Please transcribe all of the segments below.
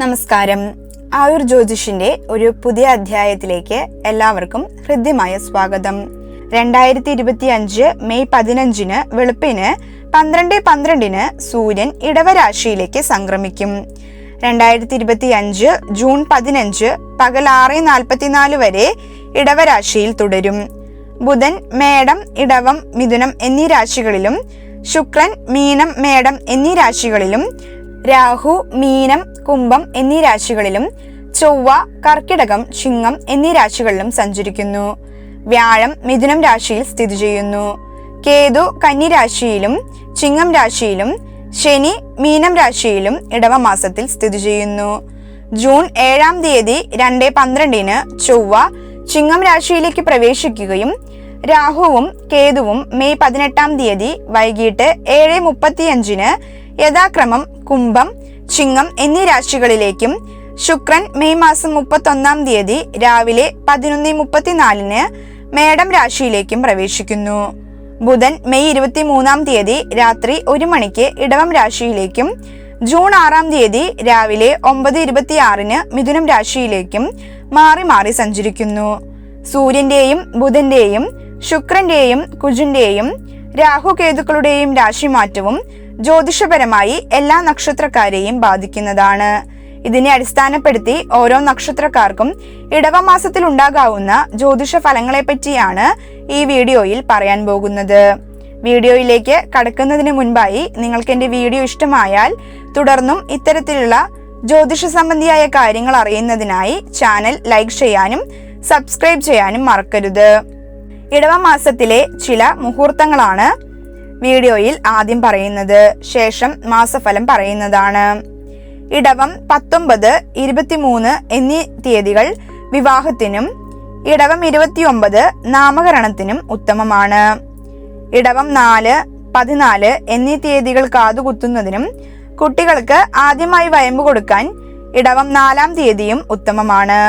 നമസ്കാരം. ആയുർ ജ്യോതിഷിന്റെ ഒരു പുതിയ അധ്യായത്തിലേക്ക് എല്ലാവർക്കും ഹൃദ്യമായ സ്വാഗതം. രണ്ടായിരത്തി ഇരുപത്തി അഞ്ച് മെയ് പതിനഞ്ചിന് വെളുപ്പിന് പന്ത്രണ്ട് പന്ത്രണ്ടിന് സൂര്യൻ ഇടവരാശിയിലേക്ക് സംക്രമിക്കും. രണ്ടായിരത്തി ഇരുപത്തി അഞ്ച് ജൂൺ പതിനഞ്ച് പകൽ ആറ് നാൽപ്പത്തിനാല് വരെ ഇടവരാശിയിൽ തുടരും. ബുധൻ മേടം ഇടവം മിഥുനം എന്നീ രാശികളിലും ശുക്രൻ മീനം മേടം എന്നീ രാശികളിലും രാഹു മീനം കുംഭം എന്നീ രാശികളിലും ചൊവ്വ കർക്കിടകം ചിങ്ങം എന്നീ രാശികളിലും സഞ്ചരിക്കുന്നു. വ്യാഴം മിഥുനം രാശിയിൽ സ്ഥിതി ചെയ്യുന്നു. കേതു കന്നി രാശിയിലും ചിങ്ങം രാശിയിലും ശനി മീനം രാശിയിലും ഇടവമാസത്തിൽ സ്ഥിതി ചെയ്യുന്നു. ജൂൺ ഏഴാം തീയതി രണ്ട് പന്ത്രണ്ടിന് ചൊവ്വ ചിങ്ങം രാശിയിലേക്ക് പ്രവേശിക്കുകയും രാഹുവും കേതുവും മെയ് പതിനെട്ടാം തീയതി വൈകിട്ട് ഏഴ് മുപ്പത്തിയഞ്ചിന് യഥാക്രമം കുംഭം ചിങ്ങം എന്നീ രാശികളിലേക്കും ശുക്രൻ മെയ് മാസം മുപ്പത്തൊന്നാം തീയതി രാവിലെ പതിനൊന്ന് മുപ്പത്തിനാലിന് മേടം രാശിയിലേക്കും പ്രവേശിക്കുന്നു. ബുധൻ മെയ് ഇരുപത്തി മൂന്നാം തീയതി രാത്രി ഒരു മണിക്ക് ഇടവം രാശിയിലേക്കും ജൂൺ ആറാം തീയതി രാവിലെ ഒമ്പത് ഇരുപത്തിയാറിന് മിഥുനം രാശിയിലേക്കും മാറി മാറി സഞ്ചരിക്കുന്നു. സൂര്യന്റെയും ബുധന്റെയും ശുക്രന്റെയും കുജന്റെയും രാഹുകേതുക്കളുടെയും രാശിമാറ്റവും ജ്യോതിഷപരമായി എല്ലാ നക്ഷത്രക്കാരെയും ബാധിക്കുന്നതാണ്. ഇതിനെ അടിസ്ഥാനപ്പെടുത്തി ഓരോ നക്ഷത്രക്കാർക്കും ഇടവമാസത്തിൽ ഉണ്ടാകാവുന്ന ജ്യോതിഷ ഫലങ്ങളെ പറ്റിയാണ് ഈ വീഡിയോയിൽ പറയാൻ പോകുന്നത്. വീഡിയോയിലേക്ക് കടക്കുന്നതിന് മുൻപായി നിങ്ങൾക്ക് എന്റെ വീഡിയോ ഇഷ്ടമായാൽ തുടർന്നും ഇത്തരത്തിലുള്ള ജ്യോതിഷ സംബന്ധിയായ കാര്യങ്ങൾ അറിയുന്നതിനായി ചാനൽ ലൈക്ക് ചെയ്യാനും സബ്സ്ക്രൈബ് ചെയ്യാനും മറക്കരുത്. ഇടവമാസത്തിലെ ചില മുഹൂർത്തങ്ങളാണ് വീഡിയോയിൽ ആദ്യം പറയുന്നത് ശേഷം മാസഫലം പറയുന്നതാണ്. ഇടവം പത്തൊമ്പത് ഇരുപത്തിമൂന്ന് എന്നീ തീയതികൾ വിവാഹത്തിനും ഇടവം ഇരുപത്തിയൊമ്പത് നാമകരണത്തിനും ഉത്തമമാണ്. ഇടവം നാല് പതിനാല് എന്നീ തീയതികൾ കാതുകുത്തുന്നതിനും കുട്ടികൾക്ക് ആദ്യമായി വയമ്പ് കൊടുക്കാൻ ഇടവം നാലാം തീയതിയും ഉത്തമമാണ്.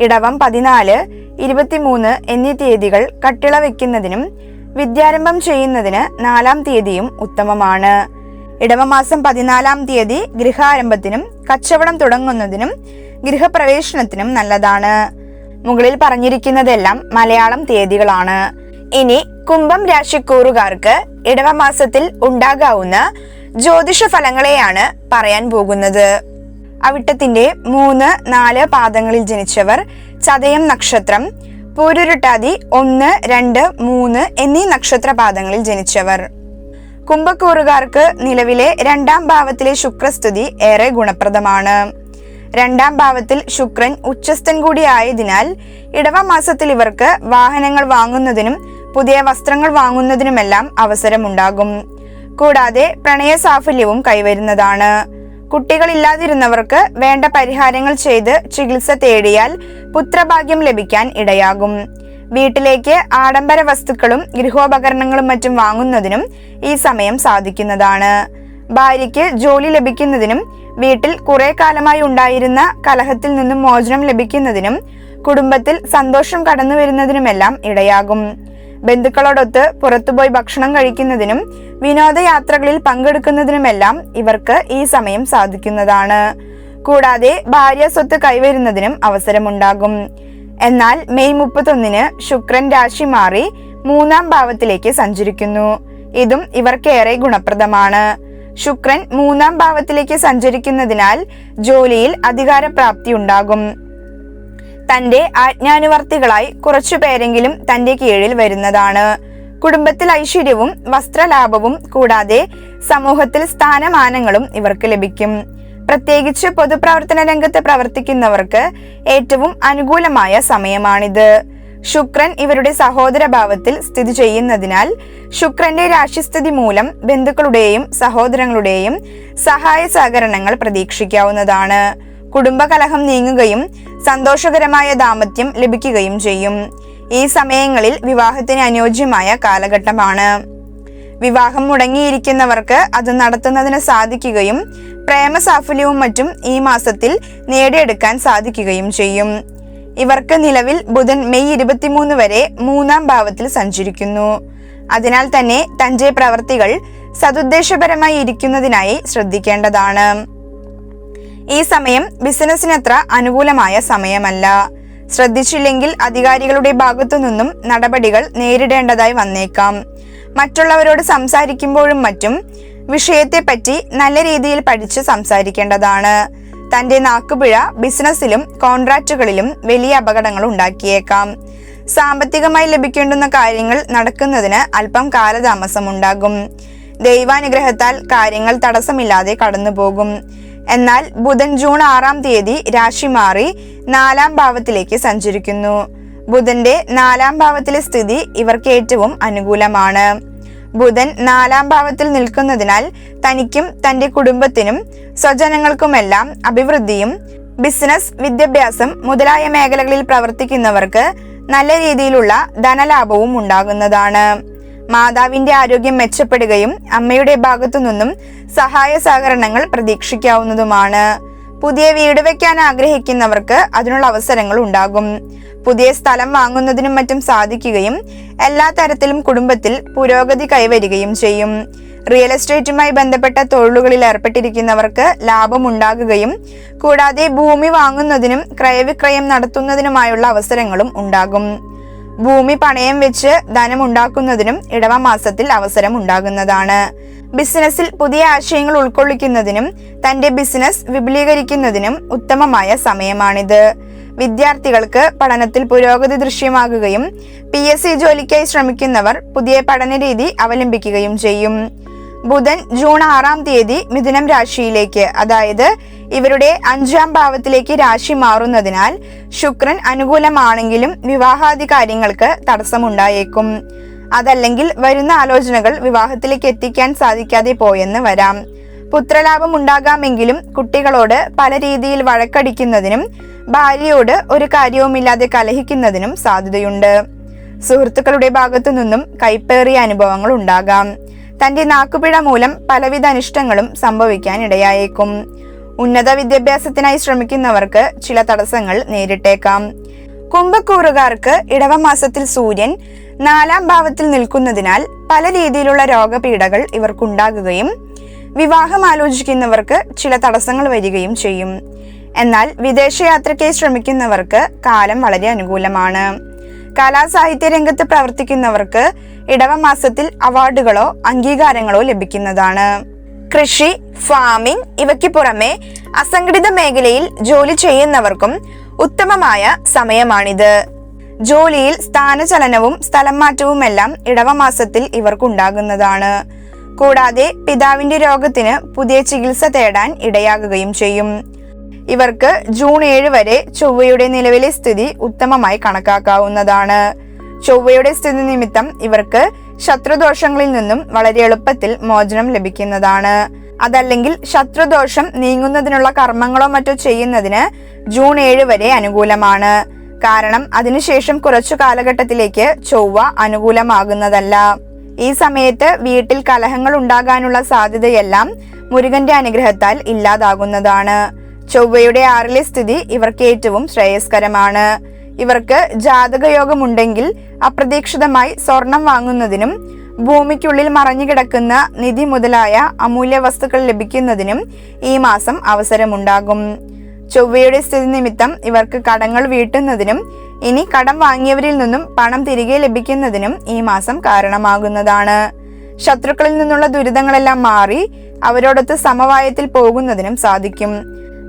ഇടവം പതിനാല് ഇരുപത്തിമൂന്ന് എന്നീ തീയതികൾ കട്ടിള വെക്കുന്നതിനും വിദ്യാരംഭം ചെയ്യുന്നതിന് നാലാം തീയതിയും ഉത്തമമാണ്. ഇടവമാസം പതിനാലാം തീയതി ഗൃഹാരംഭത്തിനും കച്ചവടം തുടങ്ങുന്നതിനും ഗൃഹപ്രവേശനത്തിനും നല്ലതാണ്. മുകളിൽ പറഞ്ഞിരിക്കുന്നതെല്ലാം മലയാളം തീയതികളാണ്. ഇനി കുംഭം രാശിക്കൂറുകാർക്ക് ഇടവമാസത്തിൽ ഉണ്ടാകാവുന്ന ജ്യോതിഷ ഫലങ്ങളെയാണ് പറയാൻ പോകുന്നത്. അവിട്ടത്തിന്റെ മൂന്ന് നാല് പാദങ്ങളിൽ ജനിച്ചവർ ചതയം നക്ഷത്രം പൂരുരുട്ടാതി ഒന്ന് രണ്ട് മൂന്ന് എന്നീ നക്ഷത്രപാദങ്ങളിൽ ജനിച്ചവർ. കുംഭക്കൂറുകാർക്ക് നിലവിലെ രണ്ടാം ഭാവത്തിലെ ശുക്രസ്തുതി ഏറെ ഗുണപ്രദമാണ്. രണ്ടാം ഭാവത്തിൽ ശുക്രൻ ഉച്ചസ്ഥൻ കൂടിയായതിനാൽ ആയതിനാൽ ഇടവമാസത്തിൽ ഇവർക്ക് വാഹനങ്ങൾ വാങ്ങുന്നതിനും പുതിയ വസ്ത്രങ്ങൾ വാങ്ങുന്നതിനുമെല്ലാം അവസരമുണ്ടാകും. കൂടാതെ പ്രണയ സാഫല്യവും കൈവരുന്നതാണ്. കുട്ടികളില്ലാതിരുന്നവർക്ക് വേണ്ട പരിഹാരങ്ങൾ ചെയ്ത് ചികിത്സ തേടിയാൽ പുത്രഭാഗ്യം ലഭിക്കാൻ ഇടയാകും. വീട്ടിലേക്ക് ആഡംബര വസ്തുക്കളും ഗൃഹോപകരണങ്ങളും മറ്റും വാങ്ങുന്നതിനും ഈ സമയം സാധിക്കുന്നതാണ്. ഭാര്യയ്ക്ക് ജോലി ലഭിക്കുന്നതിനും വീട്ടിൽ കുറെ കാലമായി ഉണ്ടായിരുന്ന കലഹത്തിൽ നിന്നും മോചനം ലഭിക്കുന്നതിനും കുടുംബത്തിൽ സന്തോഷം കടന്നു വരുന്നതിനുമെല്ലാം ഇടയാകും. ബന്ധുക്കളോടൊത്ത് പുറത്തുപോയി ഭക്ഷണം കഴിക്കുന്നതിനും വിനോദയാത്രകളിൽ പങ്കെടുക്കുന്നതിനുമെല്ലാം ഇവർക്ക് ഈ സമയം സാധിക്കുന്നതാണ്. കൂടാതെ ഭാര്യ സ്വത്ത് കൈവരുന്നതിനും അവസരമുണ്ടാകും. എന്നാൽ മെയ് മുപ്പത്തൊന്നിന് ശുക്രൻ രാശി മാറി മൂന്നാം ഭാവത്തിലേക്ക് സഞ്ചരിക്കുന്നു. ഇതും ഇവർക്കേറെ ഗുണപ്രദമാണ്. ശുക്രൻ മൂന്നാം ഭാവത്തിലേക്ക് സഞ്ചരിക്കുന്നതിനാൽ ജോലിയിൽ അധികാരപ്രാപ്തി ഉണ്ടാകും. തന്റെ ആജ്ഞാനുവർത്തികളായി കുറച്ചുപേരെങ്കിലും തന്റെ കീഴിൽ വരുന്നതാണ്. കുടുംബത്തിൽ ഐശ്വര്യവും വസ്ത്രലാഭവും കൂടാതെ സമൂഹത്തിൽ സ്ഥാനമാനങ്ങളും ഇവർക്ക് ലഭിക്കും. പ്രത്യേകിച്ച് പൊതുപ്രവർത്തന രംഗത്ത് പ്രവർത്തിക്കുന്നവർക്ക് ഏറ്റവും അനുകൂലമായ സമയമാണിത്. ശുക്രൻ ഇവരുടെ സഹോദര ഭാവത്തിൽ സ്ഥിതി ചെയ്യുന്നതിനാൽ ശുക്രന്റെ രാശിസ്ഥിതി മൂലം ബന്ധുക്കളുടെയും സഹോദരങ്ങളുടെയും സഹായ സഹകരണങ്ങൾ പ്രതീക്ഷിക്കാവുന്നതാണ്. കുടുംബകലഹം നീങ്ങുകയും സന്തോഷകരമായ ദാമ്പത്യം ലഭിക്കുകയും ചെയ്യും. ഈ സമയങ്ങളിൽ വിവാഹത്തിന് അനുയോജ്യമായ കാലഘട്ടമാണ്. വിവാഹം മുടങ്ങിയിരിക്കുന്നവർക്ക് അത് നടത്തുന്നതിന് സാധിക്കുകയും പ്രേമസാഫല്യവും മറ്റും ഈ മാസത്തിൽ നേടിയെടുക്കാൻ സാധിക്കുകയും ചെയ്യും. ഇവർക്ക് നിലവിൽ ബുധൻ മെയ് ഇരുപത്തിമൂന്ന് വരെ മൂന്നാം ഭാവത്തിൽ സഞ്ചരിക്കുന്നു. അതിനാൽ തന്നെ തന്റെ പ്രവർത്തികൾ സതുദ്ദേശപരമായി ഇരിക്കുന്നതിനായി ശ്രദ്ധിക്കേണ്ടതാണ്. ഈ സമയം ബിസിനസ്സിനത്ര അനുകൂലമായ സമയമല്ല. ശ്രദ്ധിച്ചില്ലെങ്കിൽ അധികാരികളുടെ ഭാഗത്തു നിന്നും നടപടികൾ നേരിടേണ്ടതായി വന്നേക്കാം. മറ്റുള്ളവരോട് സംസാരിക്കുമ്പോഴും മറ്റും വിഷയത്തെപ്പറ്റി നല്ല രീതിയിൽ പഠിച്ച് സംസാരിക്കേണ്ടതാണ്. തന്റെ നാക്കുപിഴ ബിസിനസ്സിലും കോൺട്രാക്റ്റുകളിലും വലിയ അപകടങ്ങൾ ഉണ്ടാക്കിയേക്കാം. സാമ്പത്തികമായി ലഭിക്കേണ്ടുന്ന കാര്യങ്ങൾ നടക്കുന്നതിന് അല്പം കാലതാമസം ഉണ്ടാകും ദൈവാനുഗ്രഹത്താൽ കാര്യങ്ങൾ തടസ്സമില്ലാതെ കടന്നുപോകും. എന്നാൽ ബുധൻ ജൂൺ ആറാം തീയതി രാശി മാറി നാലാം ഭാവത്തിലേക്ക് സഞ്ചരിക്കുന്നു. ബുധന്റെ നാലാം ഭാവത്തിലെ സ്ഥിതി ഇവർക്ക് ഏറ്റവും അനുകൂലമാണ്. ബുധൻ നാലാം ഭാവത്തിൽ നിൽക്കുന്നതിനാൽ തനിക്കും തന്റെ കുടുംബത്തിനും സ്വജനങ്ങൾക്കുമെല്ലാം അഭിവൃദ്ധിയും ബിസിനസ് വിദ്യാഭ്യാസം മുതലായ മേഖലകളിൽ പ്രവർത്തിക്കുന്നവർക്ക് നല്ല രീതിയിലുള്ള ധനലാഭവും ഉണ്ടാകുന്നതാണ്. മാതാവിന്റെ ആരോഗ്യം മെച്ചപ്പെടുകയും അമ്മയുടെ ഭാഗത്തു നിന്നും സഹായ സഹകരണങ്ങൾ പ്രതീക്ഷിക്കാവുന്നതുമാണ്. പുതിയ വീട് വെക്കാൻ ആഗ്രഹിക്കുന്നവർക്ക് അതിനുള്ള അവസരങ്ങൾ ഉണ്ടാകും. പുതിയ സ്ഥലം വാങ്ങുന്നതിനും മറ്റും സാധിക്കുകയും എല്ലാ തരത്തിലും കുടുംബത്തിൽ പുരോഗതി കൈവരികയും ചെയ്യും. റിയൽ എസ്റ്റേറ്റുമായി ബന്ധപ്പെട്ട തൊഴിലുകളിൽ ഏർപ്പെട്ടിരിക്കുന്നവർക്ക് ലാഭം ഉണ്ടാകുകയും കൂടാതെ ഭൂമി വാങ്ങുന്നതിനും ക്രയവിക്രയം നടത്തുന്നതിനുമായുള്ള അവസരങ്ങളും ഉണ്ടാകും. ഭൂമി പണയം വെച്ച് ധനം ഉണ്ടാക്കുന്നതിനും ഇടവ മാസത്തിൽ അവസരം ഉണ്ടാകുന്നതാണ് ബിസിനസ്സിൽ പുതിയ ആശയങ്ങൾ ഉൾക്കൊള്ളിക്കുന്നതിനും തന്റെ ബിസിനസ് വിപുലീകരിക്കുന്നതിനും ഉത്തമമായ സമയമാണിത്. വിദ്യാർത്ഥികൾക്ക് പഠനത്തിൽ പുരോഗതി ദൃശ്യമാകുകയും പി എസ് സി ജോലിക്കായി ശ്രമിക്കുന്നവർ പുതിയ പഠന രീതി അവലംബിക്കുകയും ചെയ്യും. ബുധൻ ജൂൺ ആറാം തീയതി മിഥുനം രാശിയിലേക്ക് അതായത് ഇവരുടെ അഞ്ചാം ഭാവത്തിലേക്ക് രാശി മാറുന്നതിനാൽ ശുക്രൻ അനുകൂലമാണെങ്കിലും വിവാഹാദി കാര്യങ്ങൾക്ക് തടസ്സമുണ്ടായേക്കും. അതല്ലെങ്കിൽ വരുന്ന ആലോചനകൾ വിവാഹത്തിലേക്ക് എത്തിക്കാൻ സാധിക്കാതെ പോയെന്ന് വരാം. പുത്രലാഭം ഉണ്ടാകാമെങ്കിലും കുട്ടികളോട് പല രീതിയിൽ വഴക്കടിക്കുന്നതിനും ഭാര്യയോട് ഒരു കാര്യവുമില്ലാതെ കലഹിക്കുന്നതിനും സാധ്യതയുണ്ട്. സുഹൃത്തുക്കളുടെ ഭാഗത്തു നിന്നും കൈപ്പേറിയ അനുഭവങ്ങൾ ഉണ്ടാകാം. തന്റെ നാക്കുപിഴ മൂലം പലവിധ അനിഷ്ടങ്ങളും സംഭവിക്കാൻ ഇടയായേക്കും. ഉന്നത വിദ്യാഭ്യാസത്തിനായി ശ്രമിക്കുന്നവർക്ക് ചില തടസ്സങ്ങൾ നേരിട്ടേക്കാം. കുംഭക്കൂറുകാർക്ക് ഇടവമാസത്തിൽ സൂര്യൻ നാലാം ഭാവത്തിൽ നിൽക്കുന്നതിനാൽ പല രീതിയിലുള്ള രോഗപീഠകൾ ഇവർക്കുണ്ടാകുകയും വിവാഹം ആലോചിക്കുന്നവർക്ക് ചില തടസ്സങ്ങൾ വരികയും ചെയ്യും. എന്നാൽ വിദേശയാത്രയ്ക്കായി ശ്രമിക്കുന്നവർക്ക് കാലം വളരെ അനുകൂലമാണ്. കലാസാഹിത്യ രംഗത്ത് പ്രവർത്തിക്കുന്നവർക്ക് ഇടവമാസത്തിൽ അവാർഡുകളോ അംഗീകാരങ്ങളോ ലഭിക്കുന്നതാണ്. കൃഷി ഫാമിംഗ് ഇവയ്ക്ക് പുറമെ അസംഘടിത മേഖലയിൽ ജോലി ചെയ്യുന്നവർക്കും ഉത്തമമായ സമയമാണിത്. ജോലിയിൽ സ്ഥാനചലനവും സ്ഥലം മാറ്റവുമെല്ലാം ഇടവമാസത്തിൽ ഇവർക്കുണ്ടാകുന്നതാണ്. കൂടാതെ പിതാവിന്റെ രോഗത്തിന് പുതിയ ചികിത്സ തേടാൻ ഇടയാകുകയും ചെയ്യും. ഇവർക്ക് ജൂൺ ഏഴ് വരെ ചൊവ്വയുടെ നിലവിലെ സ്ഥിതി ഉത്തമമായി കണക്കാക്കാവുന്നതാണ്. ചൊവ്വയുടെ സ്ഥിതി നിമിത്തം ഇവർക്ക് ശത്രുദോഷങ്ങളിൽ നിന്നും വളരെ എളുപ്പത്തിൽ മോചനം ലഭിക്കുന്നതാണ്. അതല്ലെങ്കിൽ ശത്രുദോഷം നീങ്ങുന്നതിനുള്ള കർമ്മങ്ങളോ മറ്റോ ചെയ്യുന്നതിന് ജൂൺ ഏഴ് വരെ അനുകൂലമാണ്. കാരണം അതിനുശേഷം കുറച്ചു കാലഘട്ടത്തിലേക്ക് ചൊവ്വ അനുകൂലമാകുന്നതല്ല. ഈ സമയത്ത് വീട്ടിൽ കലഹങ്ങൾ ഉണ്ടാകാനുള്ള സാധ്യതയെല്ലാം മുരുകന്റെ അനുഗ്രഹത്താൽ ഇല്ലാതാകുന്നതാണ്. ചൊവ്വയുടെ ആറിലെ സ്ഥിതി ഇവർക്ക് ഏറ്റവും ശ്രേയസ്കരമാണ്. ഇവർക്ക് ജാതകയോഗമുണ്ടെങ്കിൽ അപ്രതീക്ഷിതമായി സ്വർണം വാങ്ങുന്നതിനും ഭൂമിക്കുള്ളിൽ മറഞ്ഞുകിടക്കുന്ന നിധി മുതലായ അമൂല്യ വസ്തുക്കൾ ലഭിക്കുന്നതിനും ഈ മാസം അവസരമുണ്ടാകും. ചൊവ്വയുടെ സ്ഥിതി നിമിത്തം ഇവർക്ക് കടങ്ങൾ വീട്ടുന്നതിനും ഇനി കടം വാങ്ങിയവരിൽ നിന്നും പണം തിരികെ ലഭിക്കുന്നതിനും ഈ മാസം കാരണമാകുന്നതാണ്. ശത്രുക്കളിൽ നിന്നുള്ള ദുരിതങ്ങളെല്ലാം മാറി അവരോടൊത്ത് സമവായത്തിൽ പോകുന്നതിനും സാധിക്കും.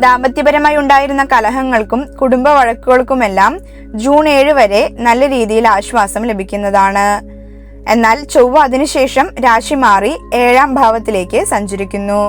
ദാമ്പത്യപരമായി ഉണ്ടായിരുന്ന കലഹങ്ങൾക്കും കുടുംബ വഴക്കുകൾക്കുമെല്ലാം ജൂൺ ഏഴ് വരെ നല്ല രീതിയിൽ ആശ്വാസം ലഭിക്കുന്നതാണ്. എന്നാൽ ചൊവ്വ അതിനുശേഷം രാശി മാറി ഏഴാം ഭാവത്തിലേക്ക് സഞ്ചരിക്കുന്നു.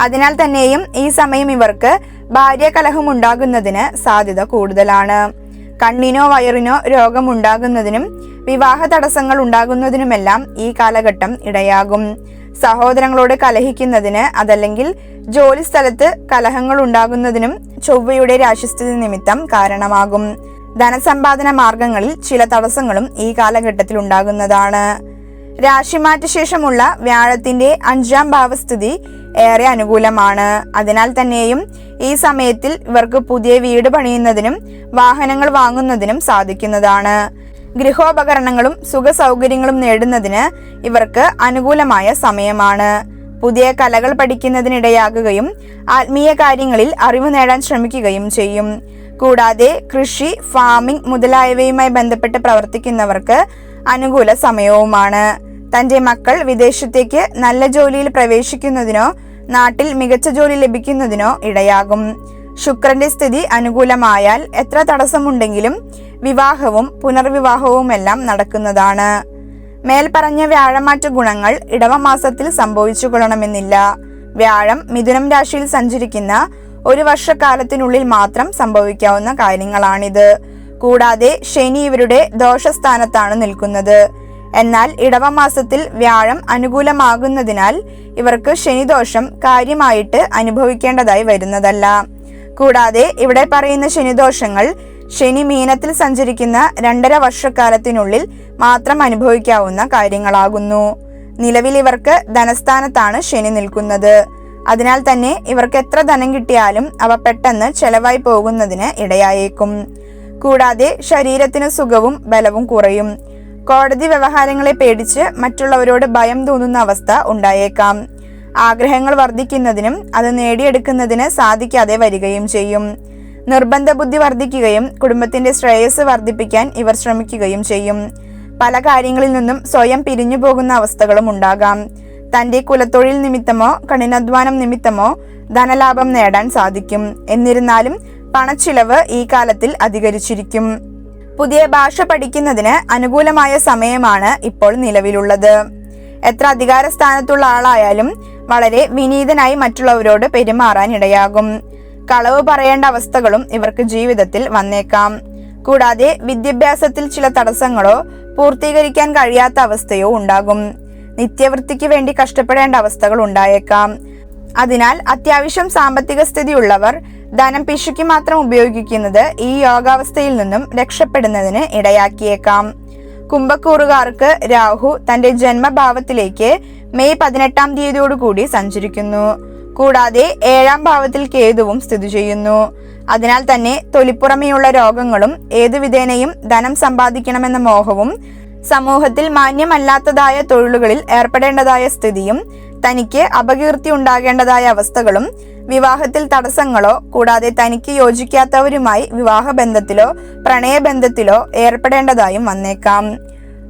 അതിനാൽ തന്നെയും ഈ സമയം ഇവർക്ക് ഭാര്യ ഉണ്ടാകുന്നതിന് സാധ്യത കൂടുതലാണ്. കണ്ണിനോ വയറിനോ രോഗമുണ്ടാകുന്നതിനും വിവാഹ തടസ്സങ്ങൾ ഉണ്ടാകുന്നതിനുമെല്ലാം ഈ കാലഘട്ടം ഇടയാകും. സഹോദരങ്ങളോട് കലഹിക്കുന്നതിന് അതല്ലെങ്കിൽ ജോലി സ്ഥലത്ത് കലഹങ്ങൾ ഉണ്ടാകുന്നതിനും ചൊവ്വയുടെ രാശിസ്ഥിതി നിമിത്തം കാരണമാകും. ധനസമ്പാദന മാർഗങ്ങളിൽ ചില തടസ്സങ്ങളും ഈ കാലഘട്ടത്തിൽ ഉണ്ടാകുന്നതാണ്. രാശിമാറ്റ ശേഷമുള്ള വ്യാഴത്തിന്റെ അഞ്ചാം ഭാവസ്ഥിതി ഏറെ അനുകൂലമാണ്. അതിനാൽ തന്നെയും ഈ സമയത്തിൽ ഇവർക്ക് പുതിയ വീട് പണിയുന്നതിനും വാഹനങ്ങൾ വാങ്ങുന്നതിനും സാധിക്കുന്നതാണ്. ഗൃഹോപകരണങ്ങളും സുഖ സൗകര്യങ്ങളും നേടുന്നതിന് ഇവർക്ക് അനുകൂലമായ സമയമാണ്. പുതിയ കലകൾ പഠിക്കുന്നതിനിടയാകുകയും ആത്മീയ കാര്യങ്ങളിൽ അറിവ് നേടാൻ ശ്രമിക്കുകയും ചെയ്യും. കൂടാതെ കൃഷി ഫാമിംഗ് മുതലായവയുമായി ബന്ധപ്പെട്ട് പ്രവർത്തിക്കുന്നവർക്ക് അനുകൂല സമയവുമാണ്. തന്റെ മക്കൾ വിദേശത്തേക്ക് നല്ല ജോലിയിൽ പ്രവേശിക്കുന്നതിനോ നാട്ടിൽ മികച്ച ജോലി ലഭിക്കുന്നതിനോ ഇടയാകും. ശുക്രന്റെ സ്ഥിതി അനുകൂലമായാൽ എത്ര തടസ്സമുണ്ടെങ്കിലും വിവാഹവും പുനർവിവാഹവുമെല്ലാം നടക്കുന്നതാണ്. മേൽപ്പറഞ്ഞ വ്യാഴമാറ്റ ഗുണങ്ങൾ ഇടവമാസത്തിൽ സംഭവിച്ചു കൊള്ളണമെന്നില്ല വ്യാഴം മിഥുനം രാശിയിൽ സഞ്ചരിക്കുന്ന ഒരു വർഷക്കാലത്തിനുള്ളിൽ മാത്രം സംഭവിക്കാവുന്ന കാര്യങ്ങളാണിത്. കൂടാതെ ശനി ഇവരുടെ ദോഷസ്ഥാനത്താണ് നിൽക്കുന്നത്. എന്നാൽ ഇടവമാസത്തിൽ വ്യാഴം അനുകൂലമാകുന്നതിനാൽ ഇവർക്ക് ശനിദോഷം കാര്യമായിട്ട് അനുഭവിക്കേണ്ടതായി വരുന്നതല്ല. കൂടാതെ ഇവിടെ പറയുന്ന ശനിദോഷങ്ങൾ ശനി മീനത്തിൽ സഞ്ചരിക്കുന്ന രണ്ടര വർഷക്കാലത്തിനുള്ളിൽ മാത്രം അനുഭവിക്കാവുന്ന കാര്യങ്ങളാകുന്നു. നിലവിൽ ഇവർക്ക് ധനസ്ഥാനത്താണ് ശനി നിൽക്കുന്നത്. അതിനാൽ തന്നെ ഇവർക്ക് എത്ര ധനം കിട്ടിയാലും അവ പെട്ടെന്ന് ചെലവായി പോകുന്നതിന് ഇടയായേക്കും. കൂടാതെ ശരീരത്തിന് സുഖവും ബലവും കുറയും. കോടതി വ്യവഹാരങ്ങളെ പേടിച്ച് മറ്റുള്ളവരോട് ഭയം തോന്നുന്ന അവസ്ഥ ഉണ്ടായേക്കാം. ആഗ്രഹങ്ങൾ വർദ്ധിക്കുന്നതിനും അത് നേടിയെടുക്കുന്നതിന് സാധിക്കാതെ വരികയും ചെയ്യും. നിർബന്ധ ബുദ്ധി വർദ്ധിക്കുകയും കുടുംബത്തിന്റെ ശ്രേയസ് വർദ്ധിപ്പിക്കാൻ ഇവർ ശ്രമിക്കുകയും ചെയ്യും. പല കാര്യങ്ങളിൽ നിന്നും സ്വയം പിരിഞ്ഞു പോകുന്ന അവസ്ഥകളും ഉണ്ടാകാം. തന്റെ കുലത്തൊഴിൽ നിമിത്തമോ കഠിനാധ്വാനം നിമിത്തമോ ധനലാഭം നേടാൻ സാധിക്കും. എന്നിരുന്നാലും പണച്ചിലവ് ഈ കാലത്തിൽ അധികരിച്ചിരിക്കും. പുതിയ ഭാഷ പഠിക്കുന്നതിന് അനുകൂലമായ സമയമാണ് ഇപ്പോൾ നിലവിലുള്ളത്. എത്ര അധികാര സ്ഥാനത്തുള്ള ആളായാലും വളരെ വിനീതനായി മറ്റുള്ളവരോട് പെരുമാറാൻ ഇടയാകും. കളവ് പറയേണ്ട അവസ്ഥകളും ഇവർക്ക് ജീവിതത്തിൽ വന്നേക്കാം. കൂടാതെ വിദ്യാഭ്യാസത്തിൽ ചില തടസ്സങ്ങളോ പൂർത്തീകരിക്കാൻ കഴിയാത്ത അവസ്ഥയോ ഉണ്ടാകും. നിത്യവൃത്തിക്ക് വേണ്ടി കഷ്ടപ്പെടേണ്ട അവസ്ഥകൾ ഉണ്ടായേക്കാം. അതിനാൽ അത്യാവശ്യം സാമ്പത്തിക സ്ഥിതിയുള്ളവർ ധനം പിശുക്കി മാത്രം ഉപയോഗിക്കുന്നത് ഈ യോഗാവസ്ഥയിൽ നിന്നും രക്ഷപ്പെടുന്നതിന് ഇടയാക്കിയേക്കാം. കുംഭക്കൂറുകാർക്ക് രാഹു തന്റെ ജന്മഭാവത്തിലേക്ക് മെയ് പതിനെട്ടാം തീയതിയോടുകൂടി സഞ്ചരിക്കുന്നു. കൂടാതെ ഏഴാം ഭാവത്തിൽ കേതുവും സ്ഥിതി ചെയ്യുന്നു. അതിനാൽ തന്നെ തൊലിപ്പുറമെയുള്ള രോഗങ്ങളും ഏതുവിധേനയും ധനം സമ്പാദിക്കണമെന്ന മോഹവും സമൂഹത്തിൽ മാന്യമല്ലാത്തതായ തൊഴിലുകളിൽ ഏർപ്പെടേണ്ടതായ സ്ഥിതിയും തനിക്ക് അപകീർത്തി ഉണ്ടാകേണ്ടതായ അവസ്ഥകളും വിവാഹത്തിൽ തടസ്സങ്ങളോ കൂടാതെ തനിക്ക് യോജിക്കാത്തവരുമായി വിവാഹബന്ധത്തിലോ പ്രണയബന്ധത്തിലോ ഏർപ്പെടേണ്ടതായും വന്നേക്കാം.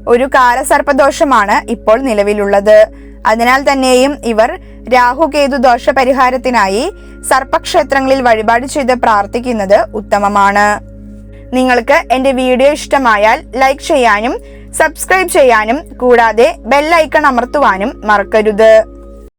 ഒരു കാലസർപ്പദോഷമാണ് ഇപ്പോൾ നിലവിലുള്ളത്. അതിനാൽ തന്നെയും ഇവർ രാഹുകേതു ദോഷ പരിഹാരത്തിനായി സർപ്പക്ഷേത്രങ്ങളിൽ വഴിപാട് ചെയ്ത് പ്രാർത്ഥിക്കുന്നത് ഉത്തമമാണ്. നിങ്ങൾക്ക് എന്റെ വീഡിയോ ഇഷ്ടമായാൽ ലൈക്ക് ചെയ്യാനും സബ്സ്ക്രൈബ് ചെയ്യാനും കൂടാതെ ബെല്ലൈക്കൺ അമർത്തുവാനും മറക്കരുത്.